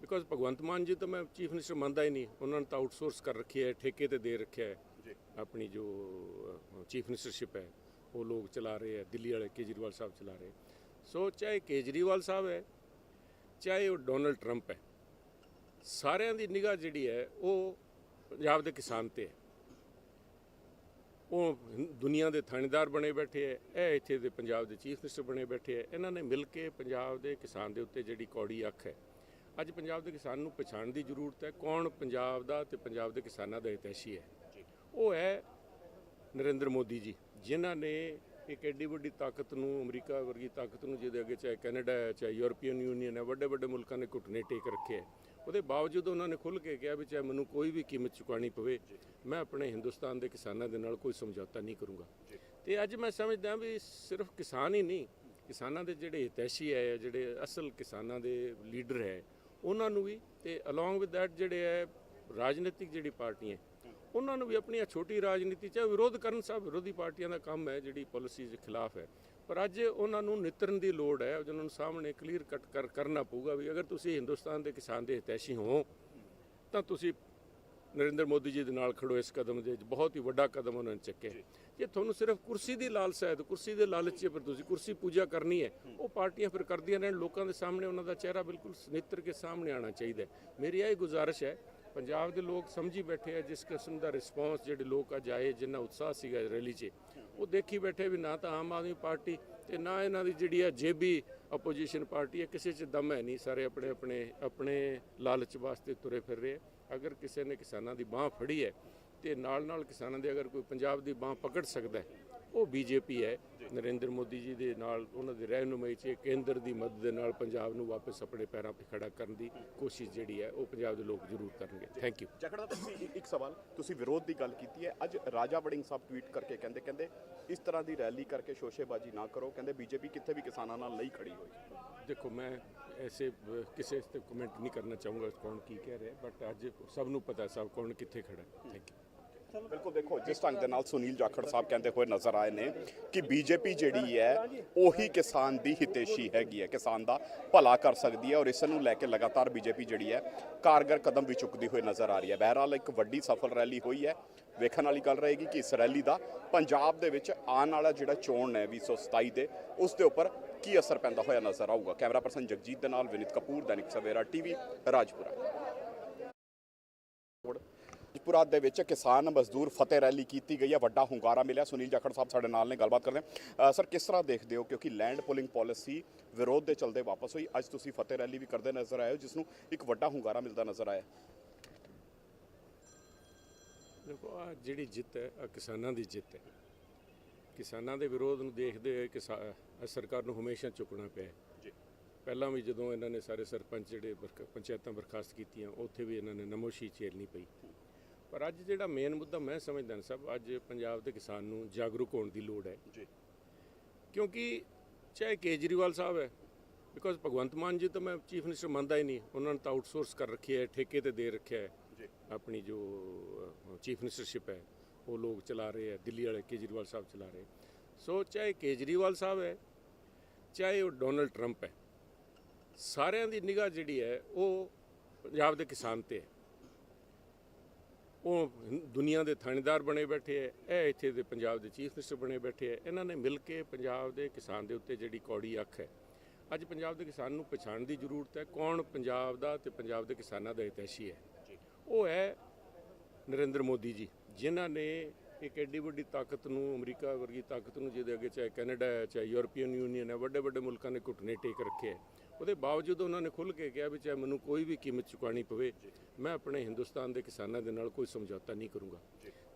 S2: ਬਿਕੋਜ਼ ਭਗਵੰਤ ਮਾਨ ਜੀ ਤਾਂ ਮੈਂ ਚੀਫ ਮਿਨਿਸਟਰ ਮੰਨਦਾ ਹੀ ਨਹੀਂ ਉਹਨਾਂ ਨੇ ਤਾਂ ਆਊਟਸੋਰਸ ਕਰ ਰੱਖਿਆ ਹੈ ਠੇਕੇ ਤੇ ਦੇ ਰੱਖਿਆ ਹੈ।
S1: ਜੀ।
S2: ਆਪਣੀ ਜੋ ਚੀਫ ਮਿਨਿਸਟਰਸ਼ਿਪ ਹੈ ਉਹ ਲੋਕ ਚਲਾ ਰਹੇ ਹੈ ਦਿੱਲੀ ਵਾਲੇ ਕੇਜਰੀਵਾਲ ਸਾਹਿਬ ਚਲਾ ਰਹੇ ਸੋ ਚਾਹੇ ਕੇਜਰੀਵਾਲ ਸਾਹਿਬ ਹੈ ਚਾਹੇ ਉਹ ਡੋਨਲਡ ਟਰੰਪ ਹੈ ਸਾਰਿਆਂ ਦੀ ਨਿਗਾਹ ਜਿਹੜੀ ਹੈ ਉਹ ਪੰਜਾਬ ਦੇ ਕਿਸਾਨ ਤੇ ਹੈ। ਉਹ ਦੁਨੀਆ ਦੇ ਥਾਣੇਦਾਰ ਬਣੇ ਬੈਠੇ ਹੈ ਇਹ ਇੱਥੇ ਦੇ ਪੰਜਾਬ ਦੇ ਚੀਫ ਮਿਨਿਸਟਰ ਬਣੇ ਬੈਠੇ ਹੈ ਇਹਨਾਂ ਨੇ ਮਿਲ ਕੇ ਪੰਜਾਬ ਦੇ ਕਿਸਾਨ ਦੇ ਉੱਤੇ ਜਿਹੜੀ ਕੌੜੀ ਅੱਖ ਹੈ ਅੱਜ ਪੰਜਾਬ ਦੇ ਕਿਸਾਨ ਨੂੰ ਪਛਾਣ ਦੀ ਜ਼ਰੂਰਤ ਹੈ ਕੌਣ ਪੰਜਾਬ ਦਾ ਤੇ ਪੰਜਾਬ ਦੇ ਕਿਸਾਨਾਂ ਦਾ ਹਿਤੈਸ਼ੀ ਹੈ ਉਹ ਹੈ ਨਰਿੰਦਰ ਮੋਦੀ ਜੀ, ਜਿਨ੍ਹਾਂ ਨੇ ਇੱਕ ਐਡੀ ਵੱਡੀ ਤਾਕਤ ਨੂੰ ਅਮਰੀਕਾ ਵਰਗੀ ਤਾਕਤ ਨੂੰ ਜਿਹਦੇ ਅੱਗੇ ਚਾਹੇ ਕੈਨੇਡਾ ਹੈ, ਚਾਹੇ ਯੂਰਪੀਅਨ ਯੂਨੀਅਨ ਹੈ, ਵੱਡੇ ਵੱਡੇ ਮੁਲਕਾਂ ਨੇ ਘੁੱਟਨੇ ਟੇਕ ਰੱਖੇ ਹੈ। ਉਹਦੇ ਬਾਵਜੂਦ ਉਹਨਾਂ ਨੇ ਖੁੱਲ੍ਹ ਕੇ ਕਿਹਾ ਵੀ ਚਾਹੇ ਮੈਨੂੰ ਕੋਈ ਵੀ ਕੀਮਤ ਚੁਕਾਣੀ ਪਵੇ, ਮੈਂ ਆਪਣੇ ਹਿੰਦੁਸਤਾਨ ਦੇ ਕਿਸਾਨਾਂ ਦੇ ਨਾਲ ਕੋਈ ਸਮਝੌਤਾ ਨਹੀਂ ਕਰੂੰਗਾ। ਤੇ ਅੱਜ ਮੈਂ ਸਮਝਦਾ ਵੀ ਸਿਰਫ ਕਿਸਾਨ ਹੀ ਨਹੀਂ, ਕਿਸਾਨਾਂ ਦੇ ਜਿਹੜੇ ਹਿਤੈਸ਼ੀ ਹੈ ਜਿਹੜੇ ਅਸਲ ਕਿਸਾਨਾਂ ਦੇ ਲੀਡਰ ਹੈ, ਉਹਨਾਂ ਨੂੰ ਵੀ ਤੇ ਅਲੋਂਗ ਵਿਦ ਥੈਟ ਜਿਹੜੇ ਹੈ, ਰਾਜਨੀਤਿਕ ਜਿਹੜੀ ਪਾਰਟੀਆਂ ਉਹਨਾਂ ਨੂੰ ਵੀ ਆਪਣੀ ਛੋਟੀ ਰਾਜਨੀਤੀ ਚ ਵਿਰੋਧ ਕਰਨ ਸਭ ਵਿਰੋਧੀ ਪਾਰਟੀਆਂ ਦਾ ਕੰਮ ਹੈ, ਜਿਹੜੀ ਪਾਲਿਸੀਜ਼ ਦੇ ਖਿਲਾਫ ਹੈ। ਪਰ ਅੱਜ ਉਹਨਾਂ ਨੂੰ ਨਿਤਰਨ ਦੀ ਲੋੜ ਹੈ ਉਹਨਾਂ ਨੂੰ ਸਾਹਮਣੇ ਕਲੀਅਰ ਕੱਟ ਕਰ, ਕਰਨਾ ਪਊਗਾ ਵੀ ਅਗਰ ਤੁਸੀਂ ਹਿੰਦੁਸਤਾਨ ਦੇ ਕਿਸਾਨ ਦੇ ਹਿਤੈਸ਼ੀ ਹੋ, ਤਾਂ ਤੁਸੀਂ ਨਰਿੰਦਰ ਮੋਦੀ ਜੀ ਦੇ ਨਾਲ ਖੜੋ ਇਸ ਕਦਮ ਦੇ ਵਿੱਚ, ਬਹੁਤ ਹੀ ਵੱਡਾ ਕਦਮ ਉਹਨਾਂ ਨੇ ਚੱਕਿਆ। ਜੇ ਤੁਹਾਨੂੰ ਸਿਰਫ ਕੁਰਸੀ ਦੀ ਲਾਲਸਾ ਹੈ ਤਾਂ ਕੁਰਸੀ ਦੇ ਲਾਲਚ 'ਚ ਪਰ ਤੁਸੀਂ ਕੁਰਸੀ ਪੂਜਾ ਕਰਨੀ ਹੈ, ਉਹ ਪਾਰਟੀਆਂ ਫਿਰ ਕਰਦੀਆਂ ਰਹਿਣ, ਲੋਕਾਂ ਦੇ ਸਾਹਮਣੇ ਉਹਨਾਂ ਦਾ ਚਿਹਰਾ ਬਿਲਕੁਲ ਨਿੱਤਰ ਕੇ ਸਾਹਮਣੇ ਆਉਣਾ ਚਾਹੀਦਾ ਮੇਰੀ ਇਹ ਗੁਜ਼ਾਰਿਸ਼ ਹੈ ਪੰਜਾਬ ਦੇ ਲੋਕ ਸਮਝੀ ਬੈਠੇ ਆ ਜਿਸ ਕਿਸਮ ਦਾ ਰਿਸਪੌਂਸ ਜਿਹੜੇ ਲੋਕ ਅੱਜ ਆਏ, ਜਿੰਨਾ ਉਤਸ਼ਾਹ ਸੀਗਾ ਰੈਲੀ 'ਚ, ਉਹ ਦੇਖੀ ਬੈਠੇ ਵੀ ਨਾ ਤਾਂ ਆਮ ਆਦਮੀ ਪਾਰਟੀ ਤੇ ਨਾ ਇਹਨਾਂ ਦੀ ਜਿਹੜੀ ਆ ਜੇਬੀ ਆਪੋਜੀਸ਼ਨ ਪਾਰਟੀ ਹੈ ਕਿਸੇ 'ਚ ਦਮ ਹੈ ਨਹੀਂ, ਸਾਰੇ ਆਪਣੇ ਆਪਣੇ ਆਪਣੇ ਲਾਲਚ ਵਾਸਤੇ ਤੁਰੇ ਫਿਰ ਰਹੇ ਅਗਰ ਕਿਸੇ ਨੇ ਕਿਸਾਨਾਂ ਦੀ ਬਾਹ ਫੜੀ ਹੈ ਤੇ ਨਾਲ ਨਾਲ ਕਿਸਾਨਾਂ ਦੇ ਅਗਰ ਕੋਈ ਪੰਜਾਬ ਦੀ ਬਾਹ ਪਕੜ ਸਕਦਾ ਉਹ ਬੀਜੇਪੀ ਹੈ। ਨਰਿੰਦਰ ਮੋਦੀ ਜੀ ਦੇ ਨਾਲ ਉਹਨਾਂ ਦੇ ਰਹਿਨੁਮਾਈ 'ਚ ਕੇਂਦਰ ਦੀ ਮਦਦ ਦੇ ਨਾਲ ਪੰਜਾਬ ਨੂੰ ਵਾਪਸ ਆਪਣੇ ਪੈਰਾਂ 'ਤੇ ਖੜਾ ਕਰਨ ਦੀ ਕੋਸ਼ਿਸ਼ ਜਿਹੜੀ ਹੈ ਉਹ ਪੰਜਾਬ ਦੇ ਲੋਕ ਜ਼ਰੂਰ ਕਰਨਗੇ। ਥੈਂਕ ਯੂ
S1: ਜਖੜਾ ਤੁਸੀਂ ਇੱਕ- ਸਵਾਲ ਤੁਸੀਂ ਵਿਰੋਧ ਦੀ ਗੱਲ ਕੀਤੀ ਹੈ। ਅੱਜ ਰਾਜਾ ਵੜਿੰਗ ਸਾਹਿਬ ਟਵੀਟ ਕਰਕੇ ਕਹਿੰਦੇ ਕਹਿੰਦੇ ਇਸ ਤਰ੍ਹਾਂ ਦੀ ਰੈਲੀ ਕਰਕੇ ਸ਼ੋਸ਼ੇਬਾਜ਼ੀ ਨਾ ਕਰੋ। ਕਹਿੰਦੇ ਬੀਜੇਪੀ ਕਿੱਥੇ ਵੀ ਕਿਸਾਨਾਂ ਨਾਲ ਨਹੀਂ ਖੜੀ ਹੋਈ।
S2: ਦੇਖੋ ਮੈਂ ਐਸੇ ਕਿਸੇ ਤੇ ਕਮੈਂਟ ਨਹੀਂ ਕਰਨਾ ਚਾਹੂੰਗਾ ਕੌਣ ਕੀ ਕਹਿ ਰਿਹਾ ਬਟ ਅੱਜ ਸਭ ਨੂੰ ਪਤਾ ਸਭ ਕੌਣ ਕਿੱਥੇ ਖੜਾ। ਹੈ ਥੈਂਕ ਯੂ
S1: ਬਿਲਕੁਲ ਦੇਖੋ, ਜਿਸ ਢੰਗ ਦੇ ਨਾਲ ਸੁਨੀਲ ਜਾਖੜ ਸਾਹਿਬ ਕਹਿੰਦੇ ਹੋਏ ਨਜ਼ਰ ਆਏ ਨੇ ਕਿ ਬੀਜੇਪੀ ਜਿਹੜੀ ਹੈ, ਉਹੀ ਕਿਸਾਨ ਦੀ ਹਿਤੇਸ਼ੀ ਹੈਗੀ ਹੈ, ਕਿਸਾਨ ਦਾ ਭਲਾ ਕਰ ਸਕਦੀ ਹੈ ਔਰ ਇਸ ਨੂੰ ਲੈ ਕੇ ਲਗਾਤਾਰ ਬੀਜੇਪੀ ਜਿਹੜੀ ਹੈ, ਕਾਰਗਰ ਕਦਮ ਵੀ ਚੁੱਕਦੀ ਹੋਈ ਨਜ਼ਰ ਆ ਰਹੀ ਹੈ। ਬਹਿਰਾਲ ਇੱਕ ਵੱਡੀ ਸਫਲ ਰੈਲੀ ਹੋਈ ਹੈ, ਵੇਖਣ ਵਾਲੀ ਗੱਲ ਰਹੇਗੀ ਕਿ ਇਸ ਰੈਲੀ ਦਾ ਪੰਜਾਬ ਦੇ ਵਿੱਚ ਆਉਣ ਵਾਲਾ ਜਿਹੜਾ ਚੋਣ ਹੈ 2027 ਦੇ, ਉਸ ਦੇ ਉੱਪਰ ਕੀ ਅਸਰ ਪੈਂਦਾ ਹੋਇਆ ਨਜ਼ਰ ਆਊਗਾ। ਕੈਮਰਾ ਪਰਸਨ ਜਗਜੀਤ ਦੇ ਨਾਲ ਵਿਨੀਤ ਕਪੂਰ, ਦੈਨਿਕ ਸਵੇਰਾ ਟੀਵੀ, ਰਾਜਪੁਰਾ। ਰਾਜਪੁਰਾ ਦੇ ਵਿੱਚ ਕਿਸਾਨ ਮਜ਼ਦੂਰ ਫਤਿਹ ਰੈਲੀ ਕੀਤੀ ਗਈ ਹੈ। ਵੱਡਾ ਹੁੰਗਾਰਾ ਮਿਲਿਆ। ਸੁਨੀਲ ਜਾਖੜ ਸਾਹਿਬ ਸਾਡੇ ਨਾਲ ਨੇ ਗੱਲਬਾਤ ਕਰਦੇ ਹਾਂ। ਸਰ ਕਿਸ ਤਰ੍ਹਾਂ ਦੇਖਦੇ ਹੋ? ਕਿਉਂਕਿ ਲੈਂਡ ਪੁਲਿੰਗ ਪਾਲਿਸੀ ਵਿਰੋਧ ਦੇ ਚਲਦੇ ਵਾਪਸ ਹੋਈ। ਅੱਜ ਤੁਸੀਂ ਫਤਿਹ ਰੈਲੀ ਵੀ ਕਰਦੇ ਨਜ਼ਰ ਆਏ ਹੋ ਜਿਸ ਨੂੰ ਇੱਕ ਵੱਡਾ ਹੁੰਗਾਰਾ ਮਿਲਦਾ ਨਜ਼ਰ ਆਇਆ।
S2: ਦੇਖੋ ਆ ਜਿਹੜੀ ਜਿੱਤ ਹੈ ਆ ਕਿਸਾਨਾਂ ਦੀ ਜਿੱਤ ਹੈ। ਕਿਸਾਨਾਂ ਦੇ ਵਿਰੋਧ ਨੂੰ ਦੇਖਦੇ ਹੋਏ ਕਿਸਾ- ਆਹ ਸਰਕਾਰ ਨੂੰ ਹਮੇਸ਼ਾ ਚੁੱਕਣਾ ਪਿਆ।
S1: ਜੀ।
S2: ਪਹਿਲਾਂ ਵੀ ਜਦੋਂ ਇਹਨਾਂ ਨੇ ਸਾਰੇ ਸਰਪੰਚ ਜਿਹੜੇ ਪੰਚਾਇਤਾਂ ਬਰਖਾਸਤ ਕੀਤੀਆਂ ਉੱਥੇ ਵੀ ਇਹਨਾਂ ਨੇ ਨਮੋਸ਼ੀ ਝੇਲਣੀ ਪਈ। ਪਰ ਅੱਜ ਜਿਹੜਾ ਮੇਨ ਮੁੱਦਾ ਮੈਂ ਸਮਝਦਾ ਸਭ ਅੱਜ ਪੰਜਾਬ ਦੇ ਕਿਸਾਨ ਨੂੰ ਜਾਗਰੂਕ ਹੋਣ ਦੀ ਲੋੜ ਹੈ।
S1: ਜੀ।
S2: ਕਿਉਂਕਿ ਚਾਹੇ ਕੇਜਰੀਵਾਲ ਸਾਹਿਬ ਹੈ ਬਿਕੋਜ਼ ਭਗਵੰਤ ਮਾਨ ਜੀ ਤਾਂ ਮੈਂ ਚੀਫ ਮਿਨਿਸਟਰ ਮੰਨਦਾ ਹੀ ਨਹੀਂ ਉਹਨਾਂ ਨੇ ਤਾਂ ਆਊਟਸੋਰਸ ਕਰ ਰੱਖਿਆ ਹੈ ਠੇਕੇ ਤੇ ਦੇ ਰੱਖਿਆ ਹੈ।
S1: ਜੀ।
S2: ਆਪਣੀ ਜੋ ਚੀਫ ਮਿਨਿਸਟਰਸ਼ਿਪ ਹੈ ਉਹ ਲੋਕ ਚਲਾ ਰਹੇ ਹੈ ਦਿੱਲੀ ਵਾਲੇ ਕੇਜਰੀਵਾਲ ਸਾਹਿਬ ਚਲਾ ਰਹੇ ਸੋ ਚਾਹੇ ਕੇਜਰੀਵਾਲ ਸਾਹਿਬ ਹੈ ਚਾਹੇ ਉਹ ਡੋਨਲਡ ਟਰੰਪ ਹੈ ਸਾਰਿਆਂ ਦੀ ਨਿਗਾਹ ਜਿਹੜੀ ਹੈ ਉਹ ਪੰਜਾਬ ਦੇ ਕਿਸਾਨ ਤੇ ਹੈ। ਉਹ ਦੁਨੀਆ ਦੇ ਥਾਣੇਦਾਰ ਬਣੇ ਬੈਠੇ ਹੈ ਇਹ ਇੱਥੇ ਦੇ ਪੰਜਾਬ ਦੇ ਚੀਫ ਮਿਨਿਸਟਰ ਬਣੇ ਬੈਠੇ ਹੈ ਇਹਨਾਂ ਨੇ ਮਿਲ ਕੇ ਪੰਜਾਬ ਦੇ ਕਿਸਾਨ ਦੇ ਉੱਤੇ ਜਿਹੜੀ ਕੌੜੀ ਅੱਖ ਹੈ ਅੱਜ ਪੰਜਾਬ ਦੇ ਕਿਸਾਨ ਨੂੰ ਪਛਾਣਨ ਦੀ ਜ਼ਰੂਰਤ ਹੈ ਕੌਣ ਪੰਜਾਬ ਦਾ ਤੇ ਪੰਜਾਬ ਦੇ ਕਿਸਾਨਾਂ ਦਾ ਹਿਤੈਸ਼ੀ ਹੈ ਉਹ ਹੈ ਨਰਿੰਦਰ ਮੋਦੀ ਜੀ ਜਿਨ੍ਹਾਂ ਨੇ ਇੱਕ ਐਡੀ ਵੱਡੀ ਤਾਕਤ ਨੂੰ ਅਮਰੀਕਾ ਵਰਗੀ ਤਾਕਤ ਨੂੰ ਜਿਹਦੇ ਅੱਗੇ ਚਾਹੇ ਕੈਨੇਡਾ ਹੈ ਚਾਹੇ ਯੂਰਪੀਅਨ ਯੂਨੀਅਨ ਹੈ ਵੱਡੇ ਵੱਡੇ ਮੁਲਕਾਂ ਨੇ ਘੁਟਨੇ ਟੇਕ ਰੱਖੇ ਹੈ ਉਹਦੇ ਬਾਵਜੂਦ ਉਹਨਾਂ ਨੇ ਖੁੱਲ੍ਹ ਕੇ ਕਿਹਾ ਵੀ ਚਾਹੇ ਮੈਨੂੰ ਕੋਈ ਵੀ ਕੀਮਤ ਚੁਕਾਣੀ ਪਵੇ ਮੈਂ ਆਪਣੇ ਹਿੰਦੁਸਤਾਨ ਦੇ ਕਿਸਾਨਾਂ ਦੇ ਨਾਲ ਕੋਈ ਸਮਝੌਤਾ ਨਹੀਂ ਕਰੂੰਗਾ।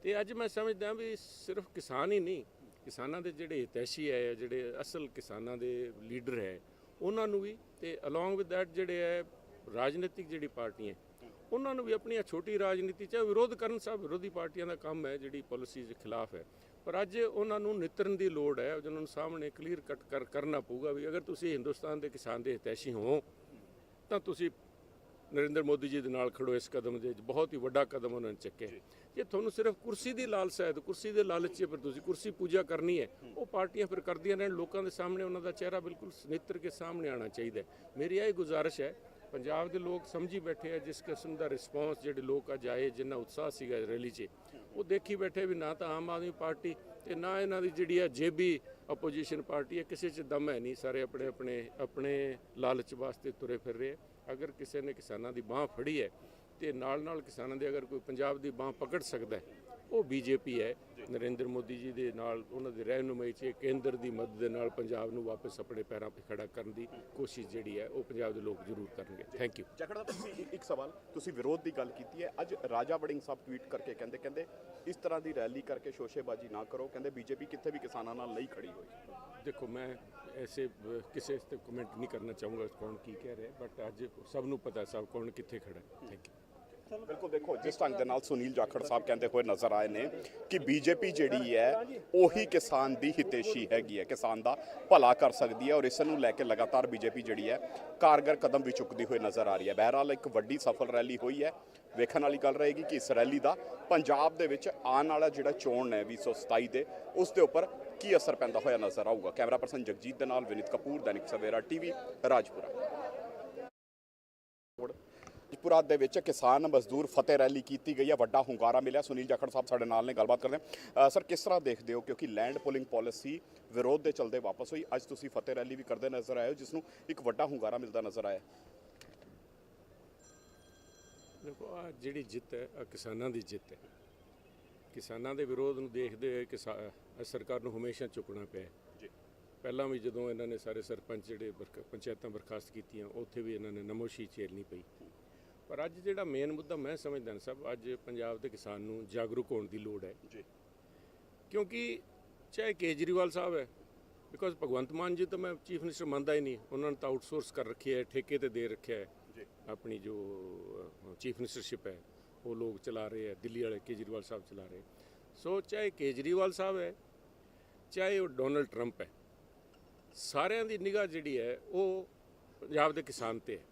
S2: ਤੇ ਅੱਜ ਮੈਂ ਸਮਝਦਾ ਵੀ ਸਿਰਫ ਕਿਸਾਨ ਹੀ ਨਹੀਂ ਕਿਸਾਨਾਂ ਦੇ ਜਿਹੜੇ ਹਿਤੈਸ਼ੀ ਹੈ ਜਿਹੜੇ ਅਸਲ ਕਿਸਾਨਾਂ ਦੇ ਲੀਡਰ ਹੈ ਉਹਨਾਂ ਨੂੰ ਵੀ ਤੇ ਅਲੋਂਗ ਵਿਦ ਥੈਟ ਜਿਹੜੇ ਹੈ ਰਾਜਨੀਤਿਕ ਜਿਹੜੀ ਪਾਰਟੀਆਂ ਉਹਨਾਂ ਨੂੰ ਵੀ ਆਪਣੀ ਛੋਟੀ ਰਾਜਨੀਤੀ 'ਚ ਵਿਰੋਧ ਕਰਨ ਸਭ ਵਿਰੋਧੀ ਪਾਰਟੀਆਂ ਦਾ ਕੰਮ ਹੈ ਜਿਹੜੀ ਪਾਲਿਸੀ ਦੇ ਖਿਲਾਫ ਹੈ। ਪਰ ਅੱਜ ਉਹਨਾਂ ਨੂੰ ਨਿਤਰਨ ਦੀ ਲੋੜ ਹੈ ਉਹਨਾਂ ਨੂੰ ਸਾਹਮਣੇ ਕਲੀਅਰ ਕੱਟ ਕਰ ਕਰਨਾ ਪਊਗਾ ਵੀ ਅਗਰ ਤੁਸੀਂ ਹਿੰਦੁਸਤਾਨ ਦੇ ਕਿਸਾਨ ਦੇ ਹਿਤੈਸ਼ੀ ਹੋ ਤਾਂ ਤੁਸੀਂ ਨਰਿੰਦਰ ਮੋਦੀ ਜੀ ਦੇ ਨਾਲ ਖੜੋ ਇਸ ਕਦਮ ਦੇ ਵਿੱਚ ਬਹੁਤ ਹੀ ਵੱਡਾ ਕਦਮ ਉਹਨਾਂ ਨੇ ਚੱਕਿਆ। ਜੇ। ਤੁਹਾਨੂੰ ਸਿਰਫ ਕੁਰਸੀ ਦੀ ਲਾਲਸਾ ਹੈ ਤਾਂ ਕੁਰਸੀ ਦੇ ਲਾਲਚ 'ਚ ਫਿਰ ਤੁਸੀਂ ਕੁਰਸੀ ਪੂਜਾ ਕਰਨੀ ਹੈ ਉਹ ਪਾਰਟੀਆਂ ਫਿਰ ਕਰਦੀਆਂ ਰਹਿਣ ਲੋਕਾਂ ਦੇ ਸਾਹਮਣੇ ਉਹਨਾਂ ਦਾ ਚਿਹਰਾ ਬਿਲਕੁਲ ਨਿੱਤਰ ਕੇ ਸਾਹਮਣੇ ਆਉਣਾ ਚਾਹੀਦਾ ਮੇਰੀ ਇਹ ਗੁਜ਼ਾਰਿਸ਼ ਹੈ ਪੰਜਾਬ ਦੇ ਲੋਕ ਸਮਝੀ ਬੈਠੇ ਆ ਜਿਸ ਕਿਸਮ ਦਾ ਰਿਸਪੌਂਸ ਜਿਹੜੇ ਲੋਕ ਅੱਜ ਆਏ, ਜਿੰਨਾ ਉਤਸ਼ਾਹ ਸੀਗਾ ਰੈਲੀ 'ਚ, ਉਹ ਦੇਖੀ ਬੈਠੇ ਵੀ ਨਾ ਤਾਂ ਆਮ ਆਦਮੀ ਪਾਰਟੀ ਤੇ ਨਾ ਇਹਨਾਂ ਦੀ ਜਿਹੜੀ ਆ ਜੇਬੀ ਆਪੋਜੀਸ਼ਨ ਪਾਰਟੀ ਹੈ ਕਿਸੇ 'ਚ ਦਮ ਹੈ ਨਹੀਂ ਸਾਰੇ ਆਪਣੇ ਆਪਣੇ ਆਪਣੇ ਲਾਲਚ ਵਾਸਤੇ ਤੁਰੇ ਫਿਰ ਰਹੇ ਆ। ਅਗਰ ਕਿਸੇ ਨੇ ਕਿਸਾਨਾਂ ਦੀ ਬਾਹ ਫੜੀ ਹੈ ਤੇ ਨਾਲ ਨਾਲ ਕਿਸਾਨਾਂ ਦੇ ਅਗਰ ਕੋਈ ਪੰਜਾਬ ਦੀ ਬਾਹ ਪਕੜ ਸਕਦਾ ਹੈ ਉਹ ਬੀਜੇਪੀ ਹੈ। ਨਰਿੰਦਰ ਮੋਦੀ ਜੀ ਦੇ ਨਾਲ ਉਹਨਾਂ ਦੇ ਰਹਿਨੁਮਾਈ 'ਚ ਕੇਂਦਰ ਦੀ ਮਦਦ ਦੇ ਨਾਲ ਪੰਜਾਬ ਨੂੰ ਵਾਪਸ ਆਪਣੇ ਪੈਰਾਂ 'ਤੇ ਖੜਾ ਕਰਨ ਦੀ ਕੋਸ਼ਿਸ਼ ਜਿਹੜੀ ਹੈ ਉਹ ਪੰਜਾਬ ਦੇ ਲੋਕ ਜ਼ਰੂਰ ਕਰਨਗੇ। ਥੈਂਕ ਯੂ
S1: ਜਖੜਾ ਤੁਸੀਂ ਇੱਕ- ਸਵਾਲ ਤੁਸੀਂ ਵਿਰੋਧ ਦੀ ਗੱਲ ਕੀਤੀ ਹੈ। ਅੱਜ ਰਾਜਾ ਵੜਿੰਗ ਸਾਹਿਬ ਟਵੀਟ ਕਰਕੇ ਕਹਿੰਦੇ ਕਹਿੰਦੇ ਇਸ ਤਰ੍ਹਾਂ ਦੀ ਰੈਲੀ ਕਰਕੇ ਸ਼ੋਸ਼ੇਬਾਜ਼ੀ ਨਾ ਕਰੋ। ਕਹਿੰਦੇ ਬੀਜੇਪੀ ਕਿੱਥੇ ਵੀ ਕਿਸਾਨਾਂ ਨਾਲ ਨਹੀਂ ਖੜੀ ਹੋਈ।
S2: ਦੇਖੋ ਮੈਂ ਐਸੇ ਕਿਸੇ ਤੇ ਕਮੈਂਟ ਨਹੀਂ ਕਰਨਾ ਚਾਹੂੰਗਾ ਕੌਣ ਕੀ ਕਹਿ ਰਿਹਾ ਬਟ ਅੱਜ ਸਭ ਨੂੰ ਪਤਾ ਸਭ ਕੌਣ ਕਿੱਥੇ ਖੜਾ ਹੈ। ਥੈਂਕ ਯੂ
S1: ਬਿਲਕੁਲ ਦੇਖੋ, ਜਿਸ ਢੰਗ ਦੇ ਨਾਲ ਸੁਨੀਲ ਜਾਖੜ ਸਾਹਿਬ ਕਹਿੰਦੇ ਹੋਏ ਨਜ਼ਰ ਆਏ ਨੇ ਕਿ ਬੀਜੇਪੀ ਜਿਹੜੀ ਹੈ, ਉਹੀ ਕਿਸਾਨ ਦੀ ਹਿਤੇਸ਼ੀ ਹੈਗੀ ਹੈ, ਕਿਸਾਨ ਦਾ ਭਲਾ ਕਰ ਸਕਦੀ ਹੈ ਔਰ ਇਸ ਨੂੰ ਲੈ ਕੇ ਲਗਾਤਾਰ ਬੀਜੇਪੀ ਜਿਹੜੀ ਹੈ, ਕਾਰਗਰ ਕਦਮ ਵੀ ਚੁੱਕਦੀ ਹੋਈ ਨਜ਼ਰ ਆ ਰਹੀ ਹੈ। ਬਹਿਰਾਲ ਇੱਕ ਵੱਡੀ ਸਫਲ ਰੈਲੀ ਹੋਈ ਹੈ। ਵੇਖਣ ਵਾਲੀ ਗੱਲ ਰਹੇਗੀ ਕਿ ਇਸ ਰੈਲੀ ਦਾ ਪੰਜਾਬ ਦੇ ਵਿੱਚ ਆਉਣ ਵਾਲਾ ਜਿਹੜਾ ਚੋਣ ਹੈ 2027 ਦੇ, ਉਸ ਦੇ ਉੱਪਰ ਕੀ ਅਸਰ ਪੈਂਦਾ ਹੋਇਆ ਨਜ਼ਰ ਆਊਗਾ? ਕੈਮਰਾ ਪਰਸਨ ਜਗਜੀਤ ਦੇ ਨਾਲ ਵਿਨੀਤ ਕਪੂਰ, ਦੈਨਿਕ ਸਵੇਰਾ ਟੀਵੀ, ਰਾਜਪੁਰਾ। ਰਾਜਪੁਰਾ ਦੇ ਵਿੱਚ ਕਿਸਾਨ ਮਜ਼ਦੂਰ ਫਤਿਹ ਰੈਲੀ ਕੀਤੀ ਗਈ ਹੈ ਵੱਡਾ ਹੁੰਗਾਰਾ ਮਿਲਿਆ। ਸੁਨੀਲ ਜਾਖੜ ਸਾਹਿਬ ਸਾਡੇ ਨਾਲ ਨੇ ਗੱਲਬਾਤ ਕਰਦੇ ਅ, ਸਰ ਕਿਸ ਤਰ੍ਹਾਂ ਦੇਖਦੇ ਹੋ? ਕਿਉਂਕਿ ਲੈਂਡ ਪੁਲਿੰਗ ਪਾਲਿਸੀ ਵਿਰੋਧ ਦੇ ਚਲਦੇ ਵਾਪਸ ਹੋਈ। ਅੱਜ ਤੁਸੀਂ ਫਤਿਹ ਰੈਲੀ ਵੀ ਕਰਦੇ ਨਜ਼ਰ ਆਏ ਹੋ ਜਿਸ ਨੂੰ ਇੱਕ ਵੱਡਾ ਹੁੰਗਾਰਾ ਮਿਲਦਾ ਨਜ਼ਰ ਆਇਆ।
S2: ਦੇਖੋ ਆ ਜਿਹੜੀ ਜਿੱਤ ਹੈ ਆ ਕਿਸਾਨਾਂ ਦੀ ਜਿੱਤ ਹੈ। ਕਿਸਾਨਾਂ ਦੇ ਵਿਰੋਧ ਨੂੰ ਦੇਖਦੇ ਹੋਏ ਕਿਸਾ- ਆਹ ਸਰਕਾਰ ਨੂੰ ਹਮੇਸ਼ਾ ਚੁੱਕਣਾ ਪਿਆ।
S1: ਜੀ।
S2: ਪਹਿਲਾਂ ਵੀ ਜਦੋਂ ਇਹਨਾਂ ਨੇ ਸਾਰੇ ਸਰਪੰਚ ਜਿਹੜੇ ਪੰਚਾਇਤਾਂ ਬਰਖਾਸਤ ਕੀਤੀਆਂ ਉੱਥੇ ਵੀ ਇਹਨਾਂ ਨੇ ਨਮੋਸ਼ੀ ਝੇਲਣੀ ਪਈ। ਪਰ ਅੱਜ ਜਿਹੜਾ ਮੇਨ ਮੁੱਦਾ ਮੈਂ ਸਮਝਦਾ ਨਾ ਸਭ ਅੱਜ ਪੰਜਾਬ ਦੇ ਕਿਸਾਨ ਨੂੰ ਜਾਗਰੂਕ ਹੋਣ ਦੀ ਲੋੜ ਹੈ।
S1: ਜੀ।
S2: ਕਿਉਂਕਿ ਚਾਹੇ ਕੇਜਰੀਵਾਲ ਸਾਹਿਬ ਹੈ ਬਿਕੋਜ਼ ਭਗਵੰਤ ਮਾਨ ਜੀ ਤਾਂ ਮੈਂ ਚੀਫ ਮਿਨਿਸਟਰ ਮੰਨਦਾ ਹੀ ਨਹੀਂ ਉਹਨਾਂ ਨੇ ਤਾਂ ਆਊਟਸੋਰਸ ਕਰ ਰੱਖਿਆ ਹੈ ਠੇਕੇ ਤੇ ਦੇ ਰੱਖਿਆ ਹੈ।
S1: ਜੀ।
S2: ਆਪਣੀ ਜੋ ਚੀਫ ਮਿਨਿਸਟਰਸ਼ਿਪ ਹੈ ਉਹ ਲੋਕ ਚਲਾ ਰਹੇ ਹੈ ਦਿੱਲੀ ਵਾਲੇ ਕੇਜਰੀਵਾਲ ਸਾਹਿਬ ਚਲਾ ਰਹੇ ਸੋ ਚਾਹੇ ਕੇਜਰੀਵਾਲ ਸਾਹਿਬ ਹੈ ਚਾਹੇ ਉਹ ਡੋਨਲਡ ਟਰੰਪ ਹੈ ਸਾਰਿਆਂ ਦੀ ਨਿਗਾਹ ਜਿਹੜੀ ਹੈ ਉਹ ਪੰਜਾਬ ਦੇ ਕਿਸਾਨ ਤੇ ਹੈ।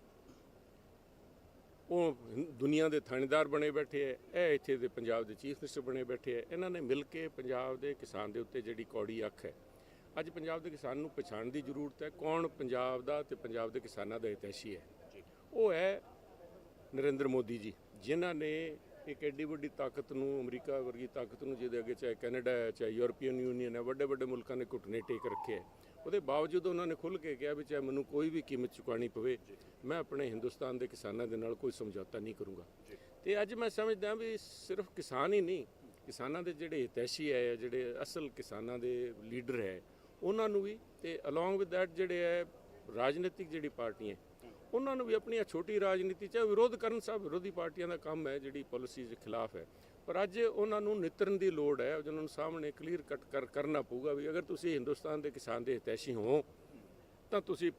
S2: ਉਹ ਦੁਨੀਆ ਦੇ ਥਾਣੇਦਾਰ ਬਣੇ ਬੈਠੇ ਹੈ ਇਹ ਇੱਥੇ ਦੇ ਪੰਜਾਬ ਦੇ ਚੀਫ ਮਿਨਿਸਟਰ ਬਣੇ ਬੈਠੇ ਹੈ ਇਹਨਾਂ ਨੇ ਮਿਲ ਕੇ ਪੰਜਾਬ ਦੇ ਕਿਸਾਨ ਦੇ ਉੱਤੇ ਜਿਹੜੀ ਕੌੜੀ ਅੱਖ ਹੈ ਅੱਜ ਪੰਜਾਬ ਦੇ ਕਿਸਾਨ ਨੂੰ ਪਛਾਣ ਦੀ ਜ਼ਰੂਰਤ ਹੈ ਕੌਣ ਪੰਜਾਬ ਦਾ ਤੇ ਪੰਜਾਬ ਦੇ ਕਿਸਾਨਾਂ ਦਾ ਹਿਤੈਸ਼ੀ ਹੈ ਉਹ ਹੈ ਨਰਿੰਦਰ ਮੋਦੀ ਜੀ, ਜਿਨ੍ਹਾਂ ਨੇ ਇੱਕ ਐਡੀ ਵੱਡੀ ਤਾਕਤ ਨੂੰ, ਅਮਰੀਕਾ ਵਰਗੀ ਤਾਕਤ ਨੂੰ ਜਿਹਦੇ ਅੱਗੇ ਚਾਹੇ ਕੈਨੇਡਾ ਹੈ ਚਾਹੇ ਯੂਰਪੀਅਨ ਯੂਨੀਅਨ ਹੈ ਵੱਡੇ ਵੱਡੇ ਮੁਲਕਾਂ ਨੇ ਘੁਟਨੇ ਟੇਕ ਰੱਖੇ ਹੈ ਉਹਦੇ ਬਾਵਜੂਦ ਉਹਨਾਂ ਨੇ ਖੁੱਲ੍ਹ ਕੇ ਕਿਹਾ ਵੀ ਚਾਹੇ ਮੈਨੂੰ ਕੋਈ ਵੀ ਕੀਮਤ ਚੁਕਾਣੀ ਪਵੇ, ਮੈਂ ਆਪਣੇ ਹਿੰਦੁਸਤਾਨ ਦੇ ਕਿਸਾਨਾਂ ਦੇ ਨਾਲ ਕੋਈ ਸਮਝੌਤਾ ਨਹੀਂ ਕਰੂੰਗਾ। ਤੇ ਅੱਜ ਮੈਂ ਸਮਝਦਾ ਵੀ ਸਿਰਫ ਕਿਸਾਨ ਹੀ ਨਹੀਂ, ਕਿਸਾਨਾਂ ਦੇ ਜਿਹੜੇ ਹਿਤੈਸ਼ੀ ਹੈ, ਜਿਹੜੇ ਅਸਲ ਕਿਸਾਨਾਂ ਦੇ ਲੀਡਰ ਹੈ, ਉਹਨਾਂ ਨੂੰ ਵੀ ਤੇ ਅਲੋਂਗ ਵਿਦ ਥੈਟ ਜਿਹੜੇ ਹੈ, ਰਾਜਨੀਤਿਕ ਜਿਹੜੀ ਪਾਰਟੀਆਂ ਉਹਨਾਂ ਨੂੰ ਵੀ ਆਪਣੀਆਂ ਛੋਟੀ ਰਾਜਨੀਤੀ ਚ ਵਿਰੋਧ ਕਰਨ ਸਭ ਵਿਰੋਧੀ ਪਾਰਟੀਆਂ ਦਾ ਕੰਮ ਹੈ ਜਿਹੜੀ ਪਾਲਿਸੀ ਦੇ ਖਿਲਾਫ ਹੈ। ਪਰ ਅੱਜ ਉਹਨਾਂ ਨੂੰ ਨਿਤਰਨ ਦੀ ਲੋੜ ਹੈ ਉਹਨਾਂ ਨੂੰ ਸਾਹਮਣੇ ਕਲੀਅਰ ਕੱਟ ਕਰ ਕਰਨਾ ਪਊਗਾ ਵੀ ਅਗਰ ਤੁਸੀਂ ਹਿੰਦੁਸਤਾਨ ਦੇ ਕਿਸਾਨ ਦੇ ਹਿਤੈਸ਼ੀ ਹੋ ਤਾਂ ਤੁਸੀਂ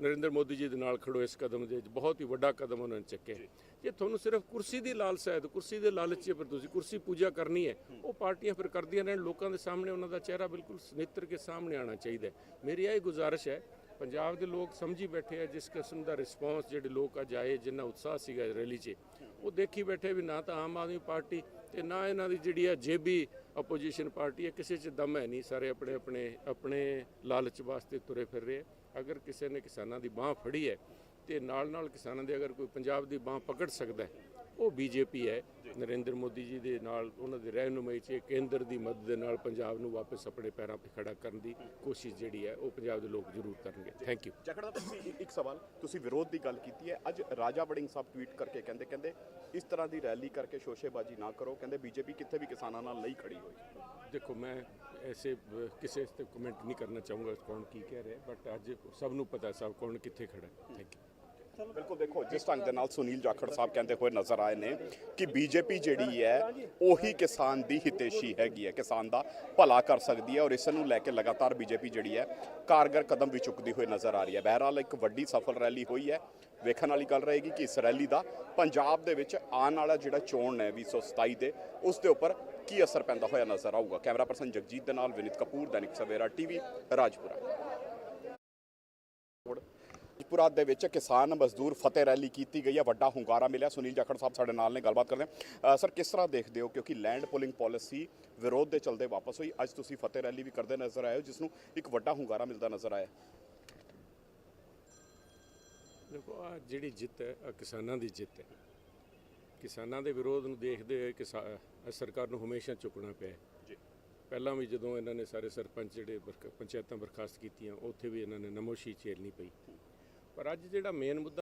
S2: ਨਰਿੰਦਰ ਮੋਦੀ ਜੀ ਦੇ ਨਾਲ ਖੜੋ ਇਸ ਕਦਮ ਦੇ ਵਿੱਚ ਬਹੁਤ ਹੀ ਵੱਡਾ ਕਦਮ ਉਹਨਾਂ ਨੇ ਚੱਕਿਆ। ਜੇ। ਤੁਹਾਨੂੰ ਸਿਰਫ ਕੁਰਸੀ ਦੀ ਲਾਲਸਾ ਹੈ ਤਾਂ ਕੁਰਸੀ ਦੇ ਲਾਲਚ 'ਚ ਫਿਰ ਤੁਸੀਂ ਕੁਰਸੀ ਪੂਜਾ ਕਰਨੀ ਹੈ ਉਹ ਪਾਰਟੀਆਂ ਫਿਰ ਕਰਦੀਆਂ ਰਹਿਣ ਲੋਕਾਂ ਦੇ ਸਾਹਮਣੇ ਉਹਨਾਂ ਦਾ ਚਿਹਰਾ ਬਿਲਕੁਲ ਨਿੱਤਰ ਕੇ ਸਾਹਮਣੇ ਆਉਣਾ ਚਾਹੀਦਾ ਮੇਰੀ ਇਹ ਗੁਜ਼ਾਰਿਸ਼ ਹੈ ਪੰਜਾਬ ਦੇ ਲੋਕ ਸਮਝੀ ਬੈਠੇ ਆ ਜਿਸ ਕਿਸਮ ਦਾ ਰਿਸਪੌਂਸ ਜਿਹੜੇ ਲੋਕ ਅੱਜ ਆਏ, ਜਿੰਨਾ ਉਤਸ਼ਾਹ ਸੀਗਾ ਰੈਲੀ 'ਚ, ਉਹ ਦੇਖੀ ਬੈਠੇ ਵੀ ਨਾ ਤਾਂ ਆਮ ਆਦਮੀ ਪਾਰਟੀ ਤੇ ਨਾ ਇਹਨਾਂ ਦੀ ਜਿਹੜੀ ਆ ਜੇਬੀ ਆਪੋਜੀਸ਼ਨ ਪਾਰਟੀ ਹੈ ਕਿਸੇ 'ਚ ਦਮ ਹੈ ਨਹੀਂ, ਸਾਰੇ ਆਪਣੇ ਆਪਣੇ ਆਪਣੇ ਲਾਲਚ ਵਾਸਤੇ ਤੁਰੇ ਫਿਰ ਰਹੇ ਆ। ਅਗਰ ਕਿਸੇ ਨੇ ਕਿਸਾਨਾਂ ਦੀ ਬਾਹ ਫੜੀ ਹੈ ਤੇ ਨਾਲ ਨਾਲ ਕਿਸਾਨਾਂ ਦੇ ਅਗਰ ਕੋਈ ਪੰਜਾਬ ਦੀ ਬਾਹ ਪਕੜ ਸਕਦਾ ਹੈ ਉਹ ਬੀਜੇਪੀ ਹੈ। ਨਰਿੰਦਰ ਮੋਦੀ ਜੀ ਦੇ ਨਾਲ ਉਹਨਾਂ ਦੇ ਰਹਿਨੁਮਾਈ 'ਚ ਕੇਂਦਰ ਦੀ ਮਦਦ ਦੇ ਨਾਲ ਪੰਜਾਬ ਨੂੰ ਵਾਪਸ ਆਪਣੇ ਪੈਰਾਂ 'ਤੇ ਖੜਾ ਕਰਨ ਦੀ ਕੋਸ਼ਿਸ਼ ਜਿਹੜੀ ਹੈ ਉਹ ਪੰਜਾਬ ਦੇ ਲੋਕ ਜ਼ਰੂਰ ਕਰਨਗੇ। ਥੈਂਕ ਯੂ
S1: ਜਖੜ ਦਾ ਤੁਸੀਂ ਇੱਕ- ਸਵਾਲ ਤੁਸੀਂ ਵਿਰੋਧ ਦੀ ਗੱਲ ਕੀਤੀ ਹੈ। ਅੱਜ ਰਾਜਾ ਵੜਿੰਗ ਸਾਹਿਬ ਟਵੀਟ ਕਰਕੇ ਕਹਿੰਦੇ ਕਹਿੰਦੇ ਇਸ ਤਰ੍ਹਾਂ ਦੀ ਰੈਲੀ ਕਰਕੇ ਸ਼ੋਸ਼ੇਬਾਜ਼ੀ ਨਾ ਕਰੋ। ਕਹਿੰਦੇ ਬੀਜੇਪੀ ਕਿੱਥੇ ਵੀ ਕਿਸਾਨਾਂ ਨਾਲ ਨਹੀਂ ਖੜੀ ਹੋਈ।
S2: ਦੇਖੋ ਮੈਂ ਐਸੇ ਕਿਸੇ ਤੇ ਕਮੈਂਟ ਨਹੀਂ ਕਰਨਾ ਚਾਹੂੰਗਾ ਕੌਣ ਕੀ ਕਹਿ ਰਿਹਾ ਬਟ ਅੱਜ ਸਭ ਨੂੰ ਪਤਾ ਸਭ ਕੌਣ ਕਿੱਥੇ ਖੜਾ ਥੈਂਕ ਯੂ
S1: ਬਿਲਕੁਲ ਦੇਖੋ, ਜਿਸ ਢੰਗ ਦੇ ਨਾਲ ਸੁਨੀਲ ਜਾਖੜ ਸਾਹਿਬ ਕਹਿੰਦੇ ਹੋਏ ਨਜ਼ਰ ਆਏ ਨੇ ਕਿ ਬੀਜੇਪੀ ਜਿਹੜੀ ਹੈ, ਉਹੀ ਕਿਸਾਨ ਦੀ ਹਿਤੇਸ਼ੀ ਹੈਗੀ ਹੈ, ਕਿਸਾਨ ਦਾ ਭਲਾ ਕਰ ਸਕਦੀ ਹੈ ਔਰ ਇਸ ਨੂੰ ਲੈ ਕੇ ਲਗਾਤਾਰ ਬੀਜੇਪੀ ਜਿਹੜੀ ਹੈ, ਕਾਰਗਰ ਕਦਮ ਵੀ ਚੁੱਕਦੀ ਹੋਈ ਨਜ਼ਰ ਆ ਰਹੀ ਹੈ। ਬਹਿਰਾਲ ਇੱਕ ਵੱਡੀ ਸਫਲ ਰੈਲੀ ਹੋਈ ਹੈ, ਵੇਖਣ ਵਾਲੀ ਗੱਲ ਰਹੇਗੀ ਕਿ ਇਸ ਰੈਲੀ ਦਾ ਪੰਜਾਬ ਦੇ ਵਿੱਚ ਆਉਣ ਵਾਲਾ ਜਿਹੜਾ ਚੋਣ ਹੈ 2027 ਦੇ, ਉਸ ਦੇ ਉੱਪਰ ਕੀ ਅਸਰ ਪੈਂਦਾ ਹੋਇਆ ਨਜ਼ਰ ਆਊਗਾ? ਕੈਮਰਾ ਪਰਸਨ ਜਗਜੀਤ ਦੇ ਨਾਲ ਵਿਨੀਤ ਕਪੂਰ, ਦੈਨਿਕ ਸਵੇਰਾ ਟੀਵੀ, ਰਾਜਪੁਰਾ। ਰਾਜਪੁਰਾ ਦੇ ਵਿੱਚ ਕਿਸਾਨ ਮਜ਼ਦੂਰ ਫਤਿਹ ਰੈਲੀ ਕੀਤੀ ਗਈ ਹੈ। ਵੱਡਾ ਹੁੰਗਾਰਾ ਮਿਲਿਆ। ਸੁਨੀਲ ਜਾਖੜ ਸਾਹਿਬ ਸਾਡੇ ਨਾਲ ਨੇ ਗੱਲਬਾਤ ਕਰਦੇ ਅ, ਸਰ ਕਿਸ ਤਰ੍ਹਾਂ ਦੇਖਦੇ ਹੋ? ਕਿਉਂਕਿ ਲੈਂਡ ਪੁਲਿੰਗ ਪਾਲਿਸੀ ਵਿਰੋਧ ਦੇ ਚਲਦੇ ਵਾਪਸ ਹੋਈ। ਅੱਜ ਤੁਸੀਂ ਫਤਿਹ ਰੈਲੀ ਵੀ ਕਰਦੇ ਨਜ਼ਰ ਆਏ ਹੋ ਜਿਸ ਨੂੰ ਇੱਕ ਵੱਡਾ ਹੁੰਗਾਰਾ ਮਿਲਦਾ ਨਜ਼ਰ ਆਇਆ।
S2: ਦੇਖੋ ਆ ਜਿਹੜੀ ਜਿੱਤ ਹੈ ਆ ਕਿਸਾਨਾਂ ਦੀ ਜਿੱਤ ਹੈ। ਕਿਸਾਨਾਂ ਦੇ ਵਿਰੋਧ ਨੂੰ ਦੇਖਦੇ ਹੋਏ ਕਿਸਾ- ਆਹ ਸਰਕਾਰ ਨੂੰ ਹਮੇਸ਼ਾ ਚੁੱਕਣਾ ਪਿਆ।
S1: ਜੀ।
S2: ਪਹਿਲਾਂ ਵੀ ਜਦੋਂ ਇਹਨਾਂ ਨੇ ਸਾਰੇ ਸਰਪੰਚ ਜਿਹੜੇ ਪੰਚਾਇਤਾਂ ਬਰਖਾਸਤ ਕੀਤੀਆਂ ਉੱਥੇ ਵੀ ਇਹਨਾਂ ਨੇ ਨਮੋਸ਼ੀ ਝੇਲਣੀ ਪਈ। ਪਰ ਅੱਜ ਜਿਹੜਾ ਮੇਨ ਮੁੱਦਾ